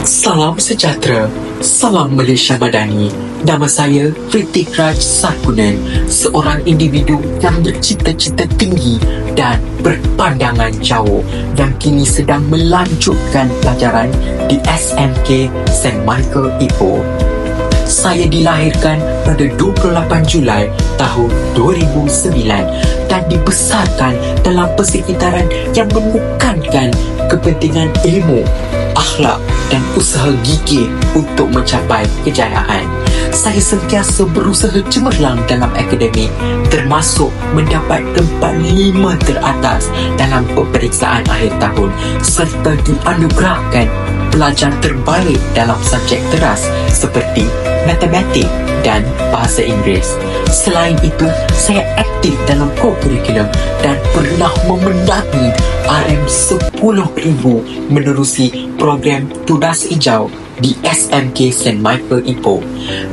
Salam sejahtera, salam Malaysia Madani. Nama saya Ritik Raj Sarkunan, seorang individu yang bercita-cita tinggi dan berpandangan jauh yang kini sedang melanjutkan pelajaran di SMK St. Michael Ipoh. Saya dilahirkan pada 28 Julai tahun 2009 dan dibesarkan dalam persekitaran yang menekankan kepentingan ilmu, akhlak dan usaha gigih untuk mencapai kejayaan. Saya sentiasa berusaha cemerlang dalam akademik termasuk mendapat tempat lima teratas dalam peperiksaan akhir tahun serta dianugerahkan pelajar terbaik dalam subjek teras seperti matematik dan bahasa Inggeris. Selain itu, saya aktif dalam co-curriculum dan pernah memenangi RM10,000 menerusi program Tudas Hijau di SMK St. Michael Ipoh.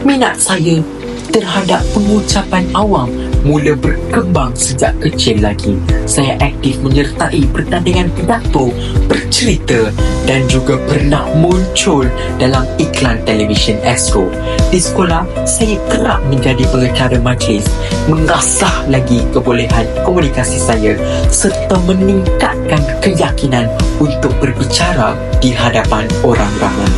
Minat saya terhadap pengucapan awam mula berkembang sejak kecil lagi. Saya aktif menyertai pertandingan pidato, bercerita dan juga pernah muncul dalam iklan televisyen Astro. Di sekolah, saya kerap menjadi pengacara majlis, mengasah lagi kebolehan komunikasi saya serta meningkatkan keyakinan untuk berbicara di hadapan orang ramai.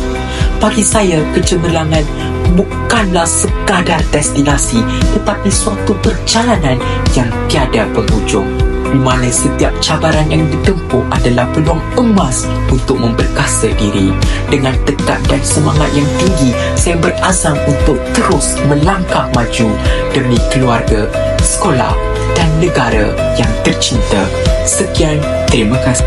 Bagi saya, kecemerlangan bukanlah sekadar destinasi tetapi suatu perjalanan yang tiada penghujung di mana setiap cabaran yang ditempuh adalah peluang emas untuk memperkasa diri. Dengan tekad dan semangat yang tinggi, saya berazam untuk terus melangkah maju demi keluarga, sekolah dan negara yang tercinta. Sekian, terima kasih.